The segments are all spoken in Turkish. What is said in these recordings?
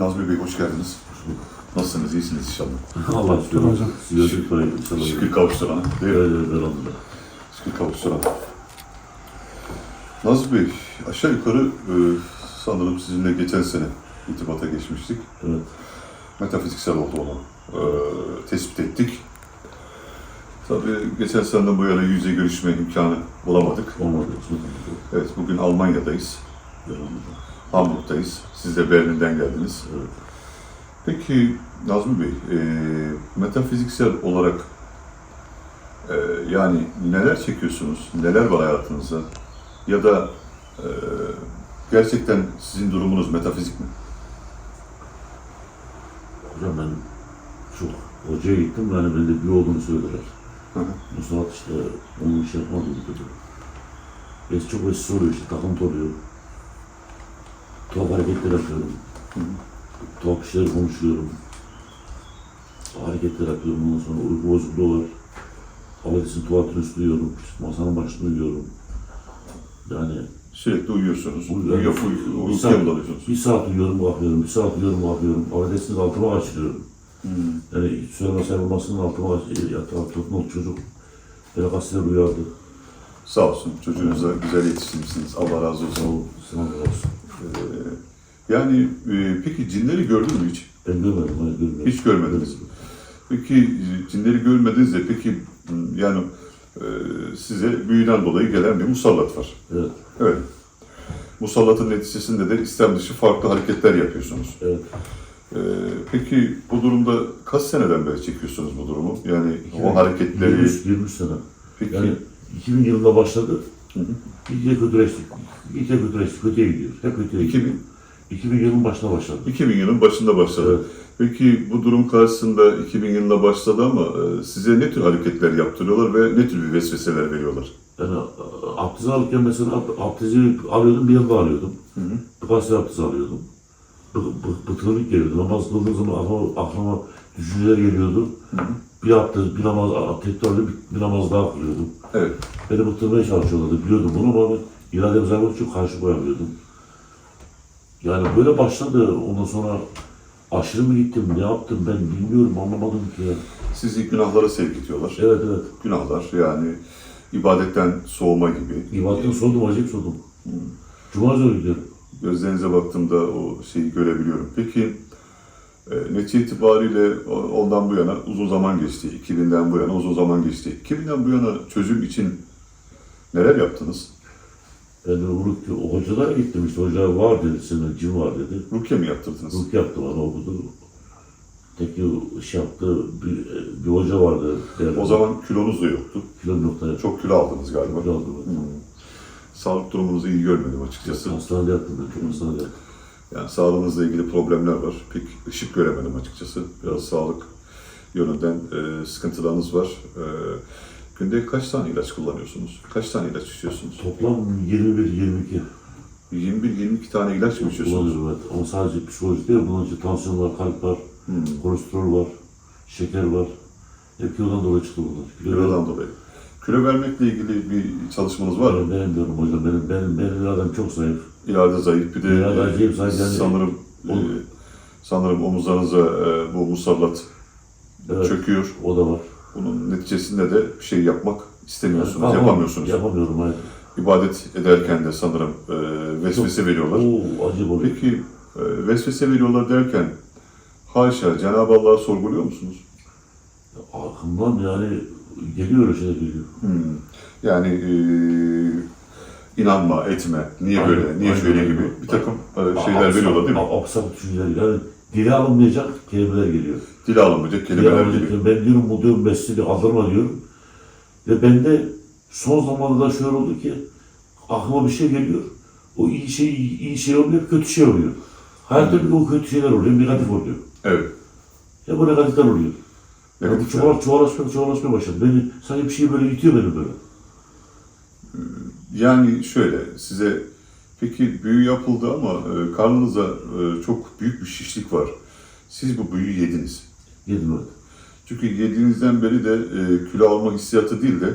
Nazmi Bey hoş geldiniz. Nasılsınız? İyisiniz inşallah. Allah şükür hocam. Sizi parayı inşallah. Şükür kavuşturana. Değil mi? Evet, evet, elhamdülillah. Şükür kavuşturana. Nazmi Bey, aşağı yukarı e, sanırım sizinle geçen sene itibata geçmiştik. Evet. Metafiziksel olduğunu e, tespit ettik. Tabii geçen seneden bu yana yüz yüze görüşme imkanı bulamadık. Olmadı. Evet, bugün Almanya'dayız. Elhamdülillah. Hamburg'dayız. Siz de Berlin'den geldiniz. Evet. Peki Nazmi Bey, e, metafiziksel olarak e, yani neler çekiyorsunuz, neler var hayatınızda ya da e, gerçekten sizin durumunuz metafizik mi? Hocam ben çok hocaya gittim yani bende bir olduğunu söylediler. Saat işte onun iş yapmadı dedi. Es çok eski oluyor işte takıntı oluyor. Tuhaf hareketler yapıyorum. Tuhaf şeyler konuşuyorum. Hareketler yapıyorum. Ondan sonra uyku bozukluğu var. Affedersin tuvaletin üstü uyuyorum. Masanın başında uyuyorum. Yani Sürekli uyuyorsunuz. Uyuyor. Uyuyor, Bir saat- bir saat uyuyorum kalkıyorum, bir saat uyuyorum kalkıyorum. Affedersiniz altıma açılıyorum. Hmm. Yani söylemesen olmasının altıma yatağa tutmalı çocuk. Beni gazeteler uyardı. Sağ olsun, çocuğunuza güzel yetiştirmişsiniz. Allah razı Sağ olsun. ol, sana da olsun. Ee, yani e, peki cinleri gördün mü hiç? Ben görmedim, ben görmedim. Hiç görmediniz. Peki e, cinleri görmediniz de peki yani e, size büyüden dolayı gelen bir musallat var. Evet, Evet. Musallatın neticesinde de istem dışı farklı hareketler yapıyorsunuz. evet. Ee, peki bu durumda kaç seneden beri çekiyorsunuz bu durumu? Yani o 2000, hareketleri... 23, 23 sene. Peki, Yani 2000 yılında başladı. Hı hı. İyice kötüleştik. İyice kötüleştik. Kötüye gidiyor. Hep kötüye gidiyor. 2000, 2000 yılın başına başladı. 2000 yılın başında başladı. Evet. Peki bu durum karşısında 2000 yılında başladı ama e, size ne tür hareketler yaptırıyorlar ve ne tür bir vesveseler veriyorlar? Yani e, abdest alırken mesela ab- abdesti alıyordum bir yılda alıyordum. Hı hı. Tıpası abdest alıyordum. Bı, bı, bıtırlık geliyordu. Namaz kıldığım zaman aklıma, aklıma düşünceler geliyordu. Bir abdest, bir namaz tekrarlı bir, bir namaz daha kılıyordum. Evet. Beni bıktırmaya çalışıyorlardı. Biliyordum bunu ama iradem zayıf için karşı koyamıyordum. Yani böyle başladı. Ondan sonra aşırı mı gittim, ne yaptım ben bilmiyorum, anlamadım ki ya. Sizi günahlara sevk ediyorlar. Evet evet. Günahlar yani ibadetten soğuma gibi. İbadetten soğudum, acayip soğudum. Cuma zor gidiyorum. Gözlerinize baktığımda o şeyi görebiliyorum. Peki netice itibariyle ondan bu yana uzun zaman geçti. 2000'den bu yana uzun zaman geçti. 2000'den bu yana çözüm için neler yaptınız? Ben de Ruki, o hocalara gittim işte. Hoca var dedi, senin cin var dedi. Rukiye mi yaptırdınız? Ruki yaptı bana okudu. Teki şey yaptı, bir, bir hoca vardı. O zaman kilonuz da yoktu. kilo noktaya çok Çok kilo aldınız galiba. aldı. Hmm. Sağlık durumunuzu iyi görmedim açıkçası. Hastanede yattım ben, çok hastanede yattım. Yani sağlığınızla ilgili problemler var. Pek ışık göremedim açıkçası. Biraz sağlık yönünden e, sıkıntılarınız var. E, günde kaç tane ilaç kullanıyorsunuz? Kaç tane ilaç içiyorsunuz? Toplam 21-22 21-22 tane ilaç mı içiyorsunuz? kullanıyorum evet. Ama sadece psikolojik değil, bunun için tansiyon var, kalp var, Hmm. kolesterol var, şeker var. Hep kilodan dolayı çıktı bunlar. Kilo Kilodan dolayı. Kilo vermekle ilgili bir çalışmanız var mı? Ben beğenmiyorum hocam, benim, benim, benim iradem çok zayıf. İleride zayıf bir de İleride e, acayip zayıf yani. sanırım e, sanırım omuzlarınıza e, bu musallat Evet, çöküyor. o da var. Bunun neticesinde de bir şey yapmak istemiyorsunuz, Yapamam- yapamıyorsunuz. Yapamıyorum, hayır. İbadet ederken de sanırım e, vesvese veriyorlar. Oo, acı oluyor. Peki e, vesvese veriyorlar derken haşa Cenab-ı Allah'ı sorguluyor musunuz? Aklımdan yani geliyor öyle şeyler geliyor. Hmm. Yani e, inanma, etme, niye böyle, Aynen, niye aynen, şöyle aynen. gibi bir takım e, şeyler Apsak- veriyorlar değil mi? a- Apsak düşünceler yani dile alınmayacak kelimeler geliyor. Dile alınmayacak Dile kelimeler alınmayacak geliyor. Ben diyorum bu diyorum mesleği aldırma diyorum. Ve bende son zamanlarda şöyle oldu ki aklıma bir şey geliyor. O iyi şey iyi şey olmuyor, kötü şey oluyor. Hayatta bir o kötü şeyler oluyor, negatif oluyor. Evet. Ya bu negatifler oluyor. Ya bu Negatif çoğal, çoğalaşmaya, çoğalaşmaya başladı. Beni, sanki bir şey böyle itiyor beni böyle. Yani şöyle size peki büyü yapıldı ama e, karnınıza e, çok büyük bir şişlik var. Siz bu büyüyü yediniz. Yedim öyle. Çünkü yediğinizden beri de e, kilo alma hissiyatı değil de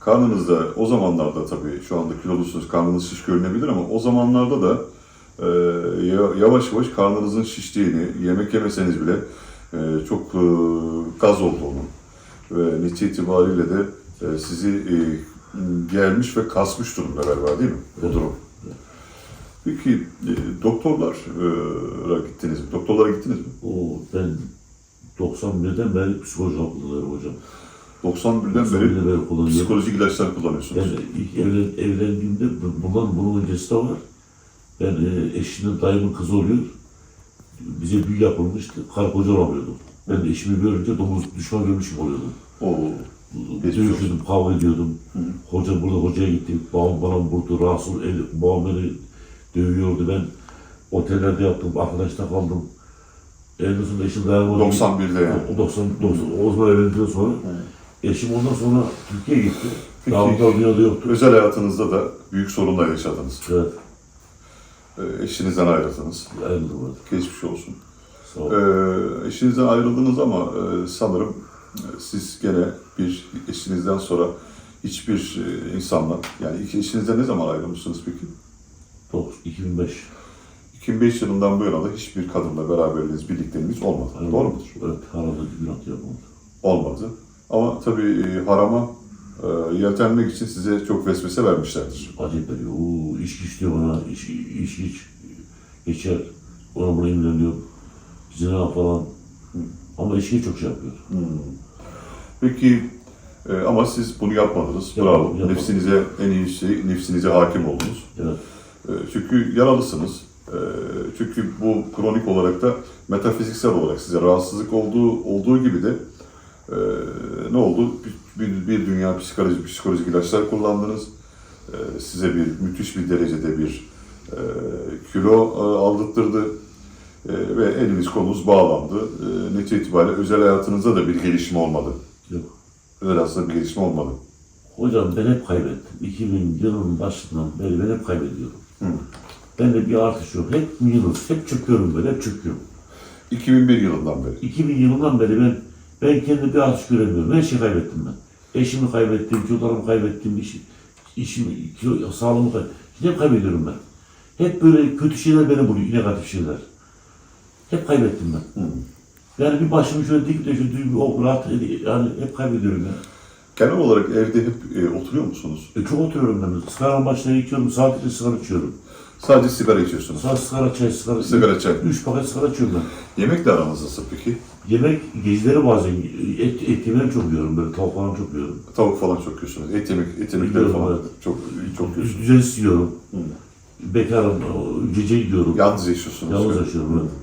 karnınızda o zamanlarda tabii şu anda kilolusunuz karnınız şiş görünebilir ama o zamanlarda da e, ya- yavaş yavaş karnınızın şiştiğini, yemek yemeseniz bile e, çok e, gaz olduğunu ve netice itibariyle de e, sizi e, germiş ve kasmış durumda galiba değil mi bu Evet. durum? Peki e, doktorlara gittiniz mi? Doktorlara gittiniz mi? O ben 91'den beri psikoloji kullanıyorum hocam. 91'den 91'den beri beri kullanıyorum. psikolojik ilaçlar kullanıyorsunuz. Yani ilk evlen, evlendiğimde bu- bundan bunun öncesi de var. Ben e, eşinin dayımın kızı oluyor. Bize büyü yapılmıştı. Karı koca olamıyordum. Ben de eşimi görünce domuz düşman görmüş gibi oluyordum. Oo. Dövüşüyordum, kavga ediyordum. Hoca burada hocaya gittim. Babam bana vurdu, rahatsız, el, babam beni dövüyordu. Ben otellerde yattım, arkadaşta kaldım. En sonunda eşim dayanamadı. 91'de yani. O 90, 90, o zaman evlendikten sonra eşim ondan sonra Türkiye'ye gitti. Peki. Daha dünyada yoktu. Özel hayatınızda da büyük sorunlar yaşadınız. Evet, E, eşinizden ayrıldınız. ayrıldım artık. Geçmiş olsun. Sağ ol. E, eşinizden ayrıldınız ama e, sanırım e, siz gene bir eşinizden sonra hiçbir e, insanla, yani iki eşinizden ne zaman ayrılmışsınız peki? Dokuz- 2005. 2005 yılından bu yana da hiçbir kadınla beraberliğiniz, birlikteliğiniz olmadı. Doğru mudur? Evet, arada günah yapmadı. Olmadı. Ama tabii e, harama e, yeltenmek için size çok vesvese vermişlerdir. Acayip veriyor. Oo, içki istiyor bana, iş, iş, iç, geçer. Ona buna imreniyor. Zina falan. Ama içkiye çok şey yapıyor. Peki e, ama siz bunu yapmadınız. Yapmadım, Bravo. yapmadım. Nefsinize en iyisi, nefsinize hakim oldunuz. Evet. E, çünkü yaralısınız. E, çünkü bu kronik olarak da metafiziksel olarak size rahatsızlık olduğu olduğu gibi de e, ne oldu? Bir, bir, bir dünya psikolojik, psikolojik ilaçlar kullandınız. E, size bir müthiş bir derecede bir e, kilo e, aldırttırdı. E, ve eliniz kolunuz bağlandı. E, netice itibariyle özel hayatınızda da bir gelişme olmadı. Yok. Hayatınızda bir gelişme olmadı. Hocam ben hep kaybettim. 2000 yılının başından beri ben hep kaybediyorum. Hı. Ben de bir artış yok. Hep minus, hep çöküyorum böyle, hep çöküyorum. 2001 yılından beri. 2000 yılından beri ben ben kendi bir artış göremiyorum. Her şeyi kaybettim ben. Eşimi kaybettim, çocuklarımı kaybettim, iş, işimi, kilo, sağlığımı kaybettim. Hep kaybediyorum ben. Hep böyle kötü şeyler beni buluyor, negatif şeyler. Hep kaybettim ben. Hı. Yani bir başımı şöyle dik de şöyle bir o rahat yani hep kaybediyorum ya. Genel olarak evde hep e, oturuyor musunuz? E çok oturuyorum ben. Sigaranın başına içiyorum, saatlikle sigara içiyorum. Sadece sigara içiyorsunuz. Saat sigara, çay, sigara. Sigara, çay. Üç paket sigara içiyorum ben. Yemekle aranız nasıl peki? Yemek geceleri bazen et, et yemeği çok yiyorum böyle tavuk falan çok yiyorum. Tavuk falan çok yiyorsunuz. Et yemek, et yemekleri falan evet. çok çok yiyorsunuz. Düzensiz yiyorum. Bekarım, o gece yiyorum. Yalnız yaşıyorsunuz. Yalnız yaşıyorum evet.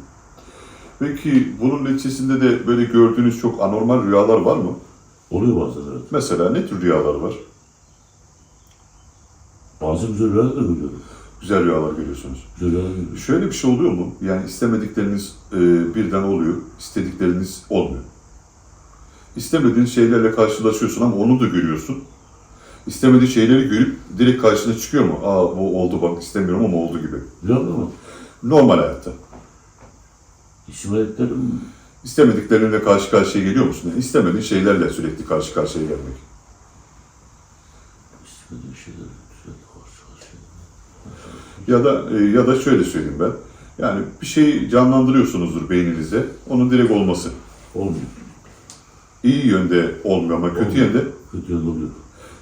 Peki bunun neticesinde de böyle gördüğünüz çok anormal rüyalar var mı? Oluyor bazen evet. Mesela ne tür rüyalar var? Bazen güzel rüyalar da görüyorum. Güzel rüyalar görüyorsunuz. Güzel rüyalar görüyorum. Şöyle bir şey oluyor mu? Yani istemedikleriniz e, birden oluyor, istedikleriniz olmuyor. İstemediğin şeylerle karşılaşıyorsun ama onu da görüyorsun. İstemediğin şeyleri görüp direkt karşına çıkıyor mu? Aa bu oldu bak istemiyorum ama oldu gibi. Rüyalar mı? Normal hayatta. İsmail'lerim İstemediklerinle karşı karşıya geliyor musun? Yani istemediğin şeylerle sürekli karşı karşıya gelmek. istemediğim şeyler sürekli karşı karşıya. Ya da e, ya da şöyle söyleyeyim ben. Yani bir şeyi canlandırıyorsunuzdur beyninizde. Onun direkt olması. Olmuyor. İyi yönde olmuyor ama kötü Olmuyor. yönde Kötü yönde oluyor.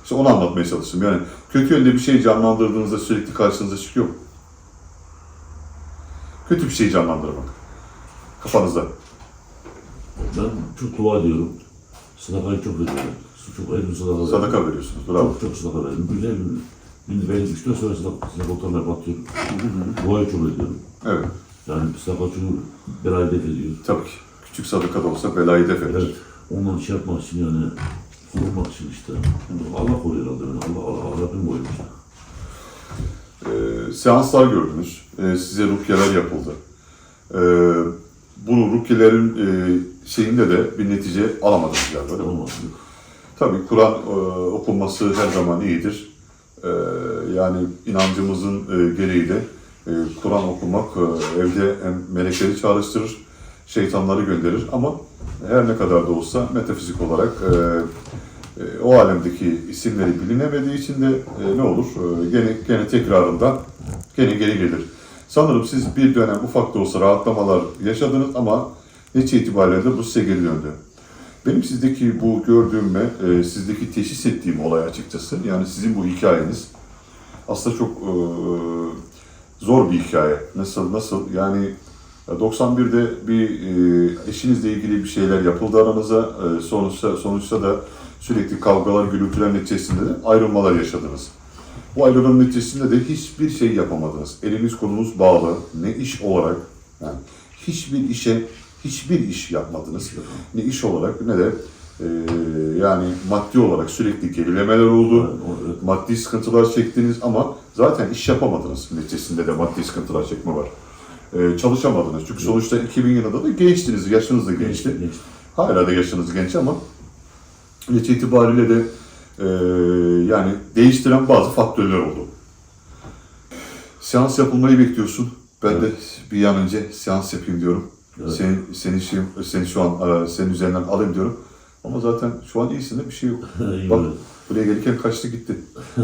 İşte onu anlatmaya çalıştım. Yani kötü yönde bir şey canlandırdığınızda sürekli karşınıza çıkıyor mu? Kötü bir şey canlandırmak. Kafanızda. Ben çok dua ediyorum. Sadakayı çok veriyorum. Çok elim sadaka veriyorum. Sadaka veriyorsunuz. Bravo. Çok çok sadaka veriyorum. Güzel bir Şimdi ben 3-4 sene sadaka, sadaka ortamına batıyorum. Duayı çok ediyorum. Evet. Yani sadaka çünkü bir ay def ediyor. Tabii ki. Küçük sadaka da olsa belayı def eder. Evet. Ondan şey yapmak için yani korumak için işte. Allah koruyor herhalde beni. Allah, Allah, Allah Rabbim koruyor işte. Ee, seanslar gördünüz. Ee, size rukiyeler yapıldı. Ee, bu rukiyelerin e, şeyinde de bir netice alamadınız galiba değil mi? Tabii Kur'an e, okunması her zaman iyidir. E, yani inancımızın e, gereği de e, Kur'an okumak e, evde hem melekleri çağrıştırır, şeytanları gönderir ama her ne kadar da olsa metafizik olarak e, e, o alemdeki isimleri bilinemediği için de e, ne olur? E, gene, gene tekrarından gene geri gelir. Sanırım siz bir dönem ufak da olsa rahatlamalar yaşadınız ama netice itibariyle de bu size geri döndü. Benim sizdeki bu gördüğüm ve e, sizdeki teşhis ettiğim olay açıkçası, yani sizin bu hikayeniz aslında çok e, zor bir hikaye. Nasıl, nasıl? Yani 91'de bir e, eşinizle ilgili bir şeyler yapıldı aranıza, e, sonuçta, sonuçta da sürekli kavgalar, gürültüler neticesinde de ayrılmalar yaşadınız. Bu ayrılığın neticesinde de hiçbir şey yapamadınız. Eliniz kolunuz bağlı, ne iş olarak, yani hiçbir işe, hiçbir iş yapmadınız. Ne iş olarak ne de e, yani maddi olarak sürekli gerilemeler oldu. Maddi sıkıntılar çektiniz ama zaten iş yapamadınız. Neticesinde de maddi sıkıntılar çekme var. E, çalışamadınız. Çünkü sonuçta 2000 yılında da gençtiniz, yaşınız da gençti. Hala da yaşınız genç ama netice itibariyle de e, yani değiştiren bazı faktörler oldu. Seans yapılmayı bekliyorsun. Ben de bir an önce seans yapayım diyorum. Evet. Seni, seni, şey, seni şu an e, senin üzerinden alayım diyorum. Ama zaten şu an iyisin de bir şey yok. Bak buraya gelirken kaçtı gitti.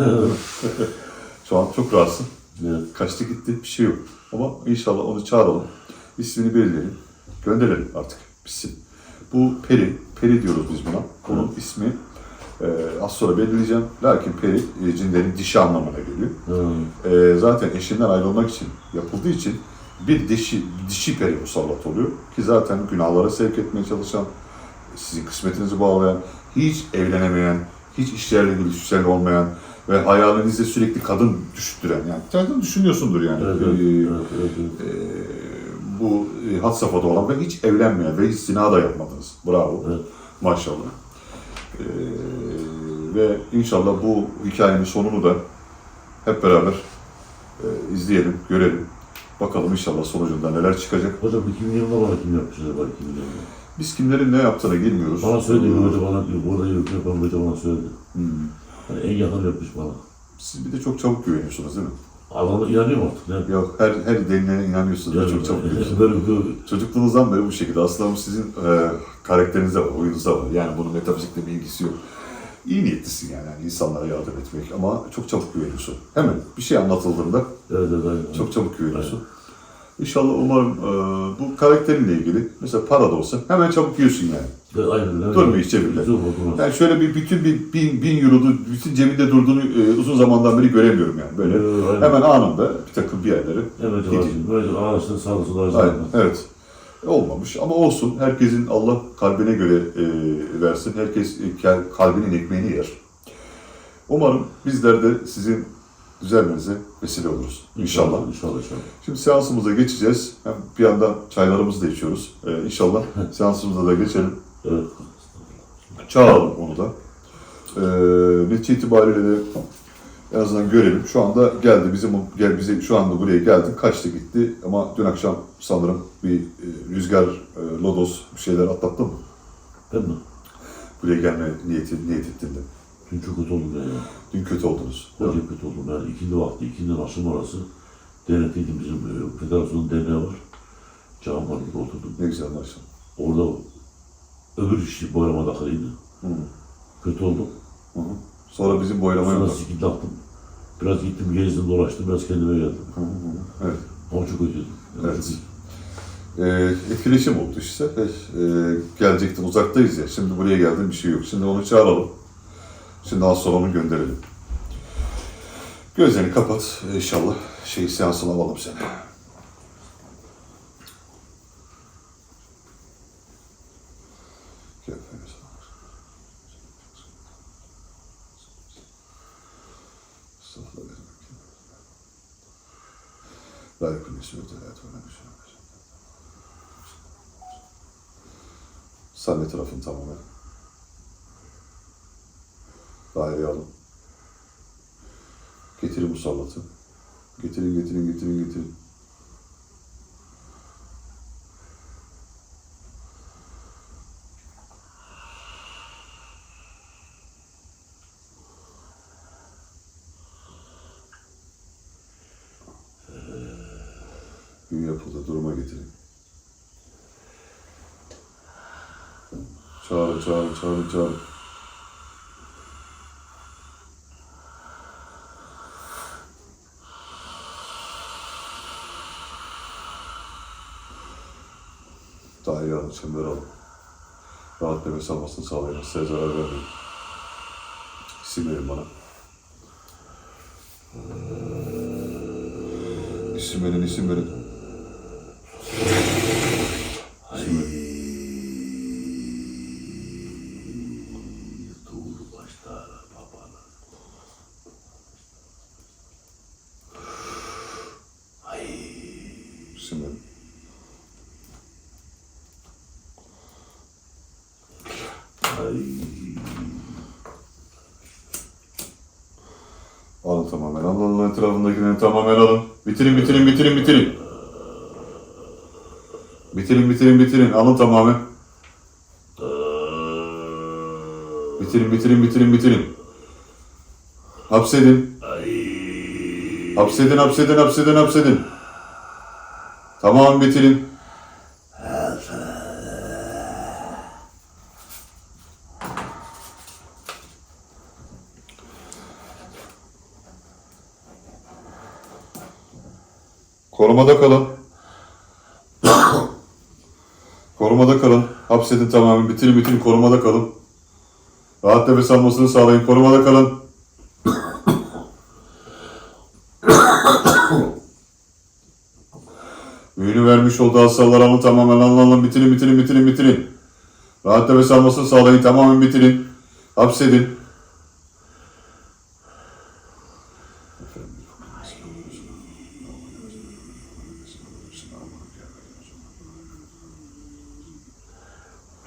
şu an çok rahatsın. Evet. Kaçtı gitti bir şey yok. Ama inşallah onu çağıralım. İsmini belirleyelim. Gönderelim artık. Bitsin. Bu Peri. Peri diyoruz biz buna. Onun ismi e, az sonra belirleyeceğim. Lakin Peri e, cinlerin dişi anlamına geliyor. Ha, E, zaten eşinden ayrılmak için yapıldığı için bir dişi, dişi peri musallat oluyor. Ki zaten günahlara sevk etmeye çalışan, sizin kısmetinizi bağlayan, hiç evlenemeyen, hiç işlerle işlerle olmayan ve hayalinizde sürekli kadın düşündüren, yani kadın düşünüyorsundur yani. Evet, evet, Ee, evet, evet, evet. e, bu e, had safhada olan ve hiç evlenmeyen ve hiç zina da yapmadınız. Bravo. Evet. Maşallah. E, ve inşallah bu hikayenin sonunu da hep beraber e, izleyelim, görelim. Bakalım inşallah sonucunda neler çıkacak. Hocam 2000 yılında bana kim yapmış acaba 2000 yılında? Biz kimlerin ne yaptığına girmiyoruz. Bana söyledi, Ee, hoca bana diyor, burada yok yok, ben hoca bana söyledi. hmm. Hani en yakın yapmış bana. Siz bir de çok çabuk güveniyorsunuz değil mi? Adama inanıyorum artık. Ne? Yok her her denilene inanıyorsunuz ve çok çabuk bir Çocukluğunuzdan beri bu şekilde. Aslında bu sizin e, karakterinizde var, oyunuzda var. Yani bunun metafizikle bir ilgisi yok. İyi niyetlisin yani, yani insanlara yardım etmek ama çok çabuk güveniyorsun. Hemen bir şey anlatıldığında Evet, evet, aynen. çok çabuk güveniyorsun. İnşallah umarım e, bu karakterinle ilgili mesela para da olsa hemen çabuk yiyorsun yani. Evet, aynen. evet. Durmuyor hiç cebinde. Yani şöyle bir bütün bir bin, bin eurodu bütün cebinde durduğunu e, uzun zamandan beri göremiyorum yani. Böyle Evet, hemen anında bir takım bir yerlere Evet, evet. Böyle ağaçtan sağda sola Aynen, evet. Olmamış ama olsun. Herkesin Allah kalbine göre e, versin. Herkes e, kalbinin ekmeğini yer. Umarım bizler de sizin düzelmenize vesile oluruz. İnşallah. İnşallah, inşallah. Şimdi seansımıza geçeceğiz. Hem bir yandan çaylarımızı da içiyoruz. E, inşallah seansımıza da geçelim. Evet. Çağıralım onu da. E, netice itibariyle de en azından görelim. Şu anda geldi bizim gel bize şu anda buraya geldi. Kaçtı gitti ama dün akşam sanırım bir e, rüzgar, e, lodos bir şeyler atlattı mı? Ben mi? Buraya gelme niyeti niyet ettiğinde. Dün çok kötü oldum ben ya. Dün kötü oldunuz. Acayip kötü oldum. Yani ikindi vakti, ikindi akşam arası denetliydim bizim e, federasyonun derneği var. Cam var burada oturdum. Ne güzel maşallah. Orada öbür işi boyama takılıydı. Hı. Kötü oldum. Hı hı. Sonra bizim boylamaya Sonra bak. sikildi attım. Biraz gittim, gezdim, dolaştım, biraz kendime geldim. Hı hı hı. Evet. Ama çok kötüydüm. Yani Evet. çok- E, etkileşim oldu işte. E, e, gelecektin uzaktayız ya. Şimdi buraya geldin bir şey yok. Şimdi onu çağıralım. Şimdi az sonra onu gönderelim. Gözlerini kapat inşallah. Şey seansını alalım seni. Gel efendim. Estağfurullah. La yakın ismi tarafın tamamen. Daireye alın. Getirin musallatı. Getirin, getirin, getirin, getirin. Büyü yapıldı, duruma getirin. Çağırın, çağırın, çağırın, çağırın. daire alın, çember alın. Rahat nefes almasını sağlayın. Size zarar vermeyin. İsim verin bana. İsim verin, isim verin. İsim verin. Dur başlar babalar. İsim verin. Ay. Alın tamamen. Alın alın etrafındakilerini tamamen alın. Bitirin bitirin bitirin bitirin. Bitirin bitirin bitirin. Alın tamamen. Bitirin bitirin bitirin bitirin. Hapsedin. Hapsedin hapsedin hapsedin hapsedin. Tamam bitirin. Korumada kalın. korumada kalın. Hapsedin tamamen. Bitirin bitirin. Korumada kalın. Rahat nefes almasını sağlayın. Korumada kalın. Büyünü vermiş olduğu hastalar alın tamamen alın alın. Bitirin bitirin bitirin bitirin. Rahat nefes almasını sağlayın. Tamamen bitirin. Hapsedin.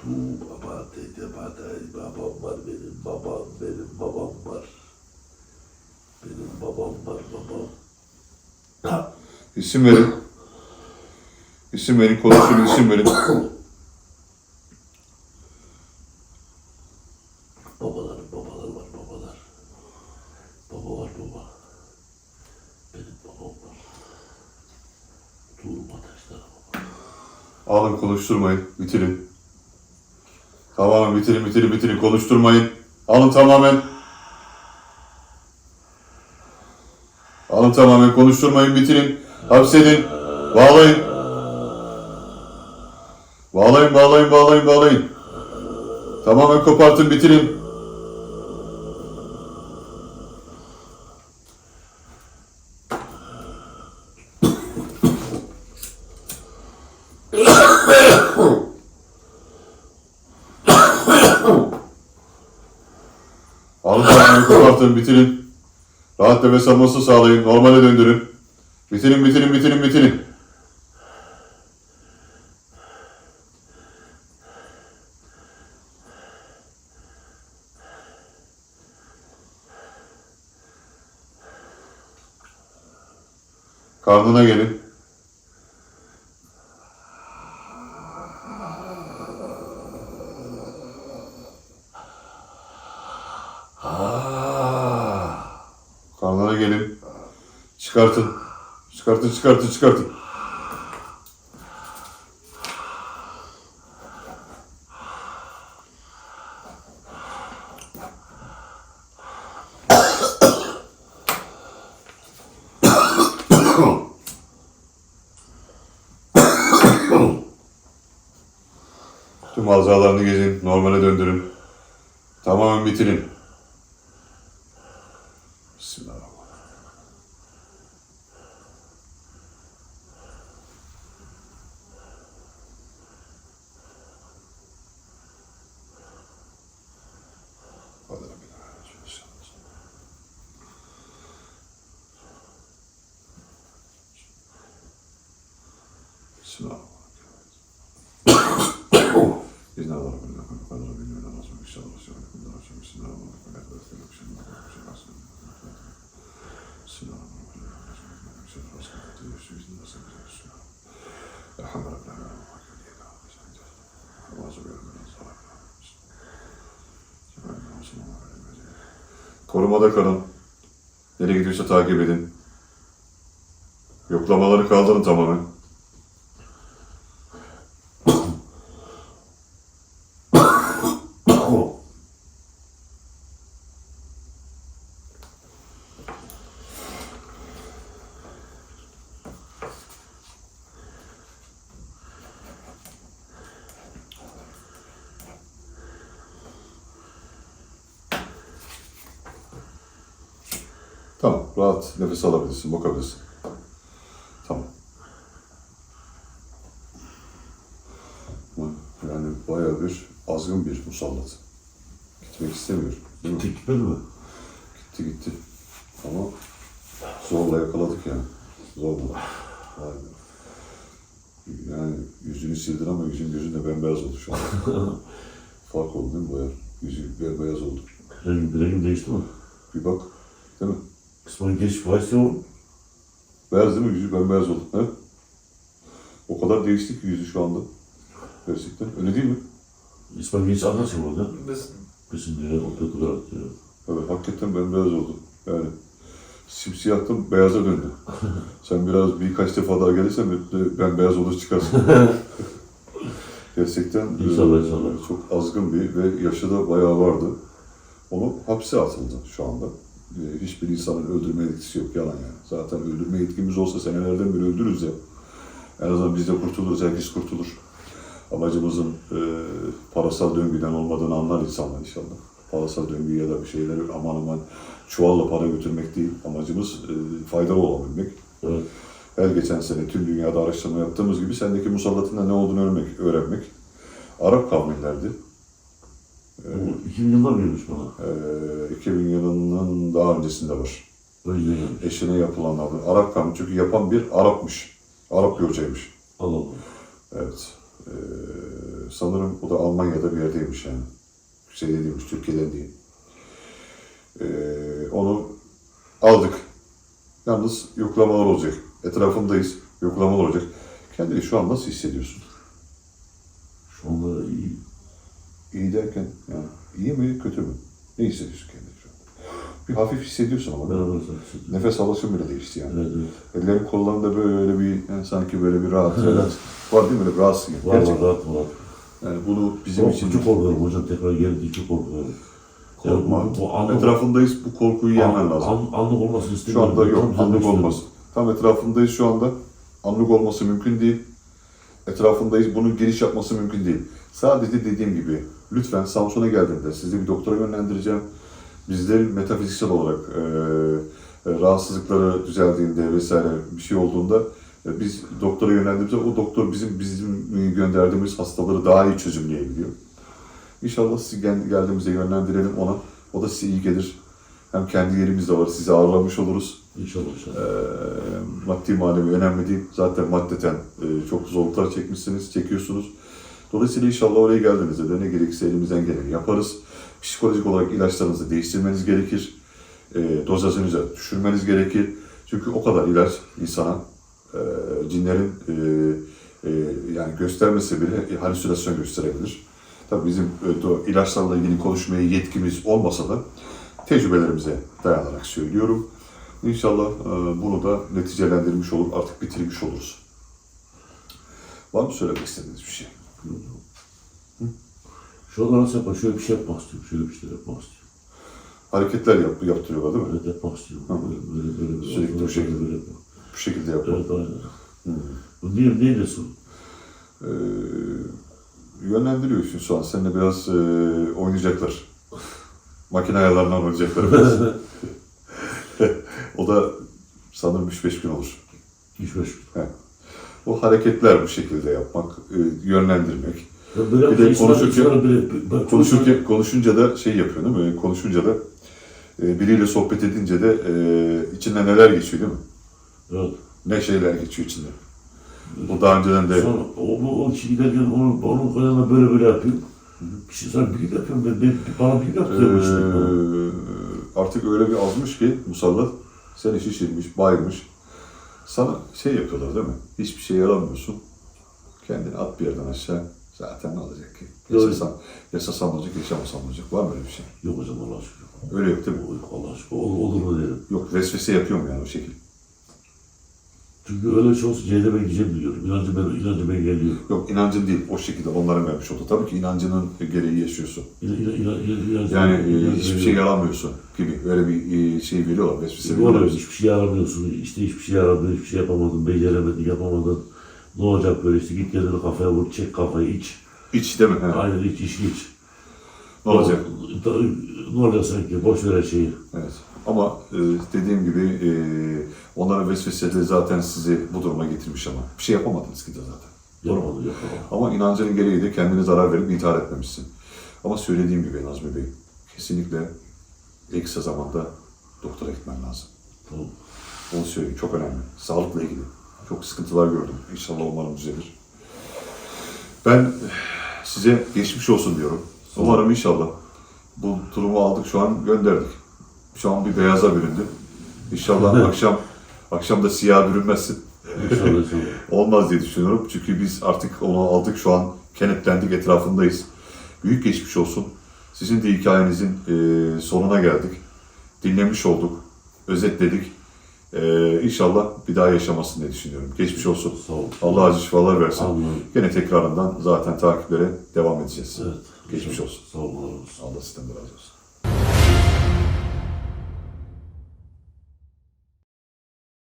Tu baba dede baba babam var benim babam benim babam var. Benim babam var babam. Ha, İsim verin. İsim verin. Konuşun isim verin. babalar babalar var babalar. Baba var baba. Benim babam var. Durma taşlara baba. Alın konuşturmayın. Bitirin. Tamamen bitirin bitirin bitirin. Konuşturmayın. Alın tamamen. Alın tamamen konuşturmayın. Bitirin. Hapsedin. Bağlayın. Bağlayın bağlayın bağlayın bağlayın. Tamamen kopartın bitirin. Alın tamamen kopartın bitirin. Rahat nefes almasını sağlayın. Normale döndürün. Bitirin bitirin bitirin bitirin. Karnına gelin. Karnına gelin. Çıkartın. Çıkartın, çıkartın, çıkartın. Tüm azalarını gezin, normale döndürün. Tamamen bitirin. Bismillahirrahmanirrahim. Hadi Rabbim. Bismillahirrahmanirrahim. İzin Allah Rabbim. Kadar Rabbim. Öyle nasıl bir şey olursa. Bismillahirrahmanirrahim. Korumada kalın. Nereye gidiyorsa takip edin. Yoklamaları kaldırın tamamen. Tamam, rahat nefes alabilirsin, bakabilirsin. Tamam. Ama Yani bayağı bir azgın bir musallat. Gitmek istemiyor. Tek gitmedi mi? Gitti gitti. Ama zorla yakaladık yani. Zorla. Vay. Yani yüzünü sildin ama yüzün gözün de bembeyaz oldu şu an. Fark oldu değil mi bayağı? Yüzü bembeyaz oldu. Rengim, rengim değişti mi? Bir bak. Değil mi? İsmail Genç Vaysi o. Beyaz değil mi? Yüzü bembeyaz oldu. He? O kadar değişti ki yüzü şu anda. Gerçekten. Öyle değil mi? İsmail Genç arkadaşım orada. Biz Bizim diyor, o pek olarak diyor. Evet, hakikaten bembeyaz oldu. Yani simsiyahtım, beyaza döndü. Sen biraz birkaç defa daha gelirsen ben beyaz olur çıkarsın. Gerçekten e, İnşallah, inşallah. çok azgın bir ve yaşı da bayağı vardı. Onu hapse atıldı şu anda. E, Hiçbir insanın öldürme yetkisi yok, yalan yani. Zaten öldürme yetkimiz olsa senelerden beri öldürürüz ya. En azından biz de kurtuluruz, herkes kurtulur. Amacımızın e, parasal döngüden olmadığını anlar insanlar inşallah. Parasal döngü ya da bir şeyleri aman aman çuvalla para götürmek değil. Amacımız e, faydalı olabilmek. Evet. Her geçen sene tüm dünyada araştırma yaptığımız gibi sendeki musallatın da ne olduğunu öğrenmek. öğrenmek. Arap kavminlerdi. Bu 2000 yıllar mıymış bana? E, 2000 yılının daha öncesinde var. Öyle gelmiş. Eşine yapılanlardı. Arap kavmi çünkü yapan bir Arapmış. Arap hocaymış. Allah Allah. Evet. Ee, sanırım o da Almanya'da bir yerdeymiş yani. Şeyde değilmiş, Türkiye'den değil. Ee, onu aldık. Yalnız yoklamalar olacak. Etrafındayız. Yoklamalar olacak. Kendini şu an nasıl hissediyorsun? Şu anda iyi. İyi derken yani iyi mi kötü mü? Ne hissediyorsun kendini şu an? Bir hafif hissediyorsun ama. Beraber saçsın. Nefes alışın bile değişti yani. Evet evet. Ellerin kollarında böyle bir yani sanki böyle bir rahat, relax. Var değil mi? Böyle bir rahatsın. Var var Gerçekten. rahat var. Yani bunu bizim için Çok korkuyorum hocam tekrar geldi çok korkuyorum. korkma. Yani bu, anlık, Etrafındayız. Bu korkuyu yemen an, lazım. an, anlık olmasını Şu istemiyorum. anda yok. Tam Anlık istiyorum. olmaz. Tam etrafındayız şu anda. Anlık olması mümkün değil. Etrafındayız. Bunun geniş yapması mümkün değil. Sadece dediğim gibi lütfen Samsun'a geldiğinde sizi bir doktora yönlendireceğim. Bizlerin metafiziksel olarak e, e, rahatsızlıkları düzeldiğinde vesaire bir şey olduğunda e, biz doktora yönlendirdiğimizde o doktor bizim bizim gönderdiğimiz hastaları daha iyi çözümleyebiliyor. İnşallah sizi gel- geldiğimizde yönlendirelim ona. O da size iyi gelir. Hem kendi yerimiz de var. Sizi ağırlamış oluruz. İnşallah inşallah. Ee, maddi manevi önemli değil. Zaten maddeten e, çok zorluklar çekmişsiniz, çekiyorsunuz. Dolayısıyla inşallah oraya geldiğinizde de ne gerekirse elimizden geleni yaparız. Psikolojik olarak ilaçlarınızı değiştirmeniz gerekir. E, dozajınızı düşürmeniz gerekir. Çünkü o kadar ilaç insana e, cinlerin e, e, yani göstermesi bile halüsinasyon gösterebilir. Tabii bizim e, ilaçlarla ilgili konuşmaya yetkimiz olmasa da tecrübelerimize dayanarak söylüyorum. İnşallah e, bunu da neticelendirmiş olur, artık bitirmiş oluruz. Var mı söylemek istediğiniz bir şey? Şu anda nasıl yapar? Şöyle bir şey yapmak istiyorum. Şöyle bir şey yapmak istiyorum. Hareketler yap, yaptırıyorlar değil mi? Evet yapmak istiyorum. Hı. Böyle böyle böyle. böyle Sürekli bu şekilde. Böyle. Bu şekilde yapmak. Evet aynen. Bu niye, neyle? Ee, yönlendiriyorsun şu an. Seninle biraz e, oynayacaklar. Makine ayarlarından oynayacaklar biraz. o da sanırım 3-5 gün olur. Hiç beş. O hareketler bu şekilde yapmak, e, yönlendirmek. Böyle Bir de konuşurken- böyle, Konuşurken, konuşunca da şey yapıyor değil mi? Konuşunca da e, biriyle sohbet edince de e, içinden neler geçiyor değil mi? Evet. Ne şeyler geçiyor içinden. O daha önceden de Sonra o, o, o kişi giderken onun, onun yanına böyle böyle yapıyor. Bir şey sana büyük yapıyorum ben, ben bana büyük yaptırıyor. Ee, artık öyle bir azmış ki musallat seni şişirmiş, baymış. Sana şey yapıyorlar değil mi? Hiçbir şey yaramıyorsun. Kendini at bir yerden aşağı. Zaten ne olacak ki? Doğru. Yaşasan, yaşasan olacak, yaşamasan olacak. Var mı öyle bir şey? Yok hocam Allah aşkına. Öyle yok değil mi? Yok Allah aşkına. Olur, olur mu derim. Yok vesvese yapıyor mu yani o şekil? Çünkü öyle şey olsa cehenneme gideceğim biliyorum. İnancı ben, inancı ben geliyor. Yok inancın değil, o şekilde onların vermiş oldu. Tabii ki inancının gereği yaşıyorsun. İna, ina, ina, ina, inancı Yani e, inancı hiçbir şey yaramıyorsun gibi. Öyle bir e, şey veriyorlar, vesvese veriyorlar. hiçbir şey yaramıyorsun. İşte hiçbir şey yaramıyor, hiçbir şey yapamadın, beceremedin, yapamadın. Ne olacak böyle işte git kendini kafaya vur, çek kafayı iç. İç değil mi? He. Aynen iç, iç, iç. Ne olacak? Ne olacak sanki, boş ver her şeyi. Evet. Ama e, dediğim gibi e, onların vesveseleri zaten sizi bu duruma getirmiş ama bir şey yapamadınız ki de zaten. Yapamadı yapamadı. Ama inancının gereği de kendine zarar verip intihar etmemişsin. Ama söylediğim gibi Nazmi Bey, kesinlikle en kısa zamanda doktora gitmen lazım. Tamam. Onu söyleyeyim, çok önemli. Sağlıkla ilgili. Çok sıkıntılar gördüm. İnşallah umarım düzelir. Ben size geçmiş olsun diyorum. Umarım inşallah bu durumu aldık şu an gönderdik. Şu an bir beyaza büründü. İnşallah akşam akşam da siyah bürünmezsin. İnşallah. Olmaz diye düşünüyorum. Çünkü biz artık onu aldık şu an kenetlendik etrafındayız. Büyük geçmiş olsun. Sizin de hikayenizin e, sonuna geldik. Dinlemiş olduk. Özetledik. E, inşallah bir daha yaşamasın diye düşünüyorum. Geçmiş olsun. Sağ ol. Allah acı şifalar versin. Amin. Gene tekrarından zaten takiplere devam edeceğiz. Evet. Geçmiş olsun. Sağ ol. Allah sizden de razı olsun.